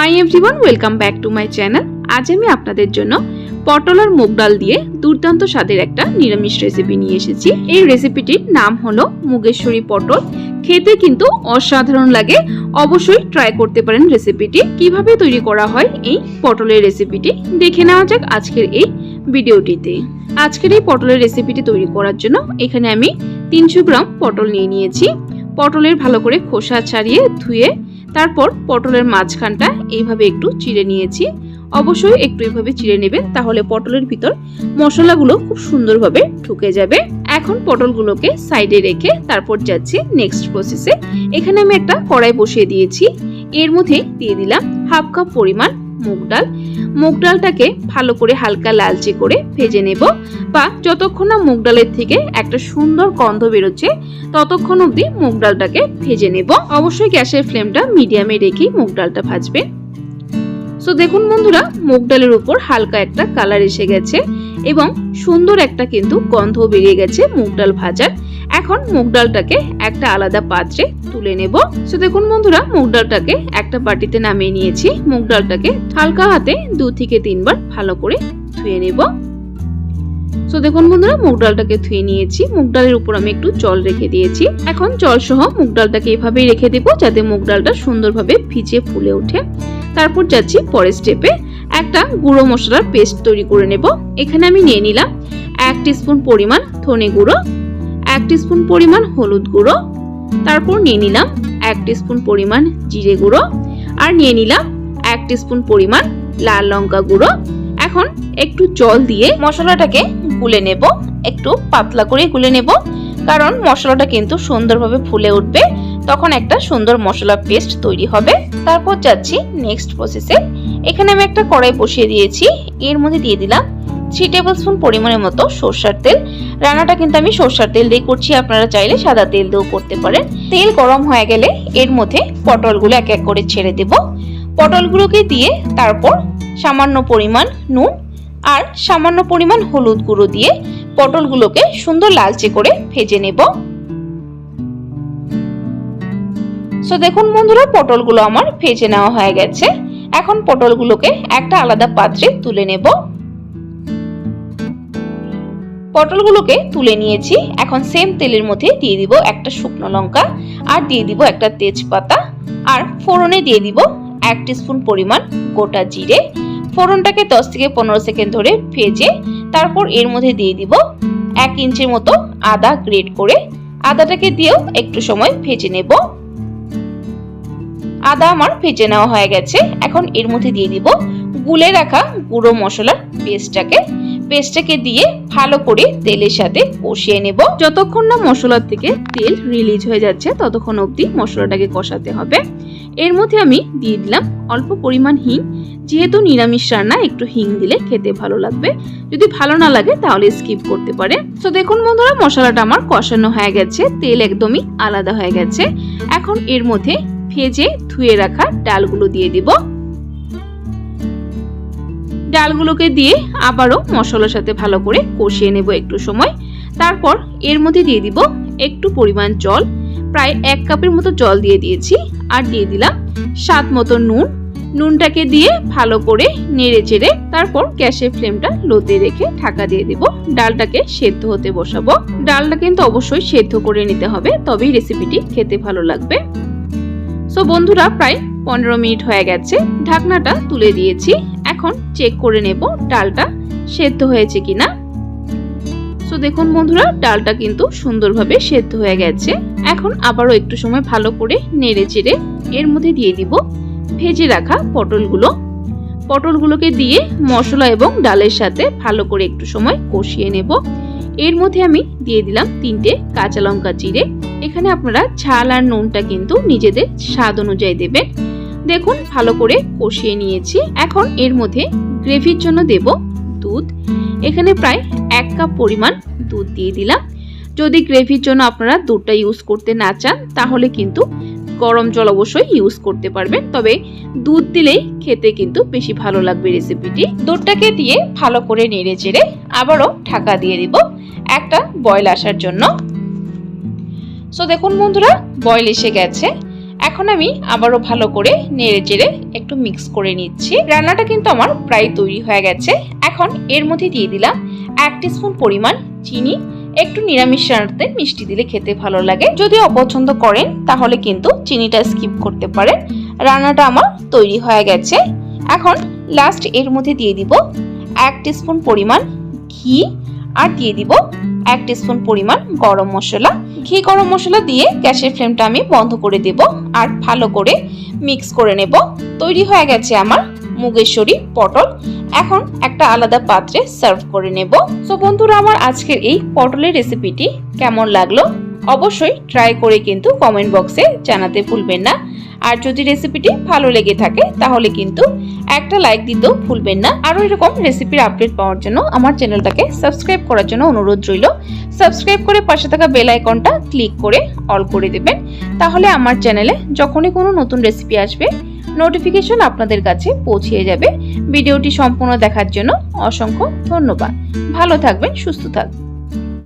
Hi everyone welcome back to my channel আজ আমি আপনাদের জন্য পটল আর মুগ ডাল দিয়ে দুর্দান্ত স্বাদের একটা নিরামিষ রেসিপি নিয়ে এসেছি। এই রেসিপিটির নাম হলো মুগেশ্বরী পটল। খেতে কিন্তু অসাধারণ লাগে। অবশ্যই ট্রাই করতে পারেন রেসিপিটি কীভাবে তৈরি করা হয় এই পটলের রেসিপিটি দেখে নেওয়া যাক আজকের এই ভিডিওটিতে আজকের এই পটলের রেসিপিটি তৈরি করার জন্য এখানে আমি তিনশো গ্রাম পটল নিয়ে নিয়েছি। পটলের ভালো করে খোসা ছাড়িয়ে ধুয়ে তারপর পটলের মাঝখানটা এইভাবে একটু চিড়ে নিয়েছি। অবশ্যই একটু এভাবে চিড়ে নেবেন, তাহলে পটলের ভিতর মশলাগুলো খুব সুন্দরভাবে ঢুকে যাবে। এখন পটলগুলোকে সাইডে রেখে তারপর যাচ্ছি নেক্সট প্রসেসে এখানে আমি একটা কড়াই বসিয়ে দিয়েছি। এর মধ্যে দিয়ে দিলাম হাফ কাপ পরিমাণ মুগ ডাল। মুগ ডালটাকে ভালো করে হালকা লালচে করে ভেজে নেব বা যতক্ষণ না মুগ ডালের থেকে একটা সুন্দর গন্ধ বেরোচ্ছে, ততক্ষণ অবধি মুগ ডালটাকে ভেজে নেব। অবশ্যই গ্যাসের ফ্লেমটা মিডিয়ামে রেখেই মুগ ডালটা ভাজবে সো দেখুন বন্ধুরা, মুগ ডালের উপর হালকা একটা কালার এসে গেছে। এবং সুন্দর একটা কিন্তু গন্ধ বেরিয়ে গেছে মুগ ডাল ভাজার। এখন মুগ ডালটাকে একটা আলাদা পাত্রে তুলে নেব। সো দেখুন বন্ধুরা, মুগ ডালটাকে একটা বাটিতে নামিয়ে নিয়েছি। মুগ ডালটাকে হালকা হাতে দু থেকে তিনবার ভালো করে ধুয়ে নেব। সো দেখুন বন্ধুরা, মুগ ডালটাকে ধুয়ে নিয়েছি। মুগ ডালের উপর আমি একটু জল রেখে দিয়েছি। এখন জল সহ মুগ ডালটাকে এভাবেই রেখে দেব যাতে মুগ ডালটা সুন্দরভাবে ভিজে ফুলে ওঠে। তারপর যাচ্ছি পরের স্টেপে একটা গুঁড়ো মশলার পেস্ট তৈরি করে নেব। এখানে আমি নিয়ে নিলাম এক স্পুন পরিমাণ ধনে গুঁড়ো, এক স্পুন পরিমাণ হলুদ গুঁড়ো, তারপর নিয়ে নিলাম এক স্পুন পরিমাণ জিরে গুঁড়ো আর নিয়ে নিলাম এক স্পুন পরিমাণ লাল লঙ্কা গুঁড়ো। এখন একটু জল দিয়ে মশলাটাকে গুলে নেব, একটু পাতলা করে গুলে নেব, কারণ মশলাটা কিন্তু সুন্দরভাবে ফুলে উঠবে। তখন একটা সুন্দর মশলা পেস্ট তৈরি হবে। তারপর যাচ্ছি নেক্সট প্রসেসে এখানে আমি একটা কড়াই বসিয়ে দিয়েছি। এর মধ্যে দিয়ে দিলাম থ্রি টেবিল স্পুন পরিমাণের মতো সর্ষার তেল। রান্নাটা কিন্তু আমি সর্ষার তেল দিয়ে করছি, আপনারা চাইলে সাদা তেল দিয়েও করতে পারেন। তেল গরম হয়ে গেলে এর মধ্যে পটলগুলো এক এক করে ছেড়ে দেব। পটলগুলোকে দিয়ে তারপর সামান্য পরিমাণ নুন আর সামান্য পরিমাণ হলুদ গুঁড়ো দিয়ে পটলগুলোকে সুন্দর লালচে করে ভেজে নেব। সো দেখুন বন্ধুরা, পটলগুলো আমার ভেজে নেওয়া হয়ে গেছে। এখন পটলগুলোকে একটা আলাদা পাত্রে তুলে নেব। পটলগুলোকে তুলে নিয়েছি। এখন সেম তেলের মধ্যে দিয়ে দিব একটা শুকনো লঙ্কা আর দিয়ে দিব একটা তেজপাতা। আর ফোড়নে দিয়ে দিব এক স্পুন পরিমাণ গোটা জিরে। ফোড়নটাকে দশ থেকে পনেরো সেকেন্ড ধরে ভেজে তারপর এর মধ্যে দিয়ে দিব এক ইঞ্চির মতো আদা গ্রেট করে। আদাটাকে দিয়েও একটু সময় ভেজে নেব। আদা আমার ভেজে নেওয়া হয়ে গেছে। এখন এর মধ্যে দিয়ে দিব গুলে রাখা গুঁড়ো মশলার পেস্টটাকে। পেস্টটাকে দিয়ে ভালো করে তেলের সাথে কষিয়ে নেব। যতক্ষণ না মশলার থেকে তেল রিলিজ হয়ে যাচ্ছে, ততক্ষণ অবধি মশলাটাকে কষাতে হবে। এর মধ্যে আমি দিয়ে দিলাম অল্প পরিমাণ হিং। যেহেতু নিরামিষ রান্না, একটু হিং দিলে খেতে ভালো লাগবে। যদি ভালো না লাগে, তাহলে স্কিপ করতে পারে। তো দেখুন বন্ধুরা, মশলাটা আমার কষানো হয়ে গেছে। তেল একদমই আলাদা হয়ে গেছে। এখন এর মধ্যে ভেজে ধুয়ে রাখা ডালগুলো দিয়ে দিব। ডালগুলোকে দিয়ে আবারও মশলার সাথে ভালো করে কষিয়ে নেব একটু সময়। তারপর এর মধ্যে দিয়ে দিব একটু পরিমাণ জল। প্রায় এক কাপের মতো জল দিয়ে দিয়েছি আর দিয়ে দিলাম স্বাদ মতো নুন। নুনটাকে দিয়ে ভালো করে নেড়ে চেড়ে তারপর গ্যাসের ফ্লেমটা লোতে রেখে ঢাকা দিয়ে দিব। ডালটাকে সেদ্ধ হতে বসাবো। ডালটা কিন্তু অবশ্যই সেদ্ধ করে নিতে হবে, তবেই রেসিপিটি খেতে ভালো লাগবে। সো বন্ধুরা, প্রায় পনেরো মিনিট হয়ে গেছে। ঢাকনাটা তুলে দিয়েছি। এখন চেক করে নেব ডালটা সেদ্ধ হয়েছে কিনা। সো দেখুন বন্ধুরা, ডালটা কিন্তু সুন্দরভাবে সেদ্ধ হয়ে গেছে। এখন আবারও একটু সময় ভালো করে নেড়ে চেড়ে এর মধ্যে দিয়ে দিব ভেজে রাখা পটলগুলো। পটলগুলোকে দিয়ে মশলা এবং ডালের সাথে ভালো করে একটু সময় কষিয়ে নেব। এর মধ্যে আমি দিয়ে দিলাম তিনটে কাঁচা লঙ্কা চিড়ে এখানে আপনারা ঝাল আর নুনটা কিন্তু নিজেদের স্বাদ অনুযায়ী দেবেন। দেখুন, ভালো করে কষিয়ে নিয়েছি। এখন এর মধ্যে গ্রেভির জন্য দেব দুধ। এখানে প্রায় এক কাপ পরিমাণ দুধ দিয়ে দিলাম। যদি গ্রেভির জন্য আপনারা দুধটা ইউজ করতে না চান, তাহলে কিন্তু গরম জল অবশ্যই ইউজ করতে পারবেন। তবে দুধ দিলেই খেতে কিন্তু বেশি ভালো লাগবে রেসিপিটি দুধটাকে দিয়ে ভালো করে নেড়ে চেড়ে আবারও ঢাকা দিয়ে দিব একটা বয়ল আসার জন্য। সো দেখুন বন্ধুরা বয়ল এসে গেছে। এখন আমি আবারও ভালো করে নেড়ে চেড়ে একটু মিক্স করে নিচ্ছি। রান্নাটা কিন্তু আমার প্রায় তৈরি হয়ে গেছে। এখন এর মধ্যে দিয়ে দিলাম এক স্পুন পরিমাণ চিনি। একটু নিরামিষ রান্নাতে মিষ্টি দিলে খেতে ভালো লাগে। যদি অপছন্দ করেন, তাহলে কিন্তু চিনিটা স্কিপ করতে পারেন। রান্নাটা আমার তৈরি হয়ে গেছে। এখন লাস্ট এর মধ্যে দিয়ে দিব এক স্পুন পরিমাণ ঘি আর দিয়ে দিব এক স্পুন পরিমাণ গরম মশলা। ঘি গরম মশলা দিয়ে গ্যাসের ফ্লেমটা আমি বন্ধ করে দেব আর ভালো করে মিক্স করে নেব। তৈরি হয়ে গেছে আমার মুগেশ্বরী পটল। এখন একটা আলাদা পাত্রে সার্ভ করে নেব। সো বন্ধুরা, আমার আজকের এই পটলের রেসিপিটি কেমন লাগল? অবশ্যই ট্রাই করে কিন্তু কমেন্ট বক্সে জানাতে ভুলবেন না। আর যদি রেসিপিটি ভালো লেগে থাকে, তাহলে কিন্তু একটা লাইক দিতেও ভুলবেন না। আরও এরকম রেসিপির আপডেট পাওয়ার জন্য আমার চ্যানেলটাকে সাবস্ক্রাইব করার জন্য অনুরোধ রইল। সাবস্ক্রাইব করে পাশে থাকা বেল আইকনটা ক্লিক করে অল করে দেবেন। তাহলে আমার চ্যানেলে যখনই কোনো নতুন রেসিপি আসবে নোটিফিকেশন আপনাদের কাছে পৌঁছিয়ে যাবে। ভিডিওটি সম্পূর্ণ দেখার জন্য অসংখ্য ধন্যবাদ। ভালো থাকবেন, সুস্থ থাকবেন।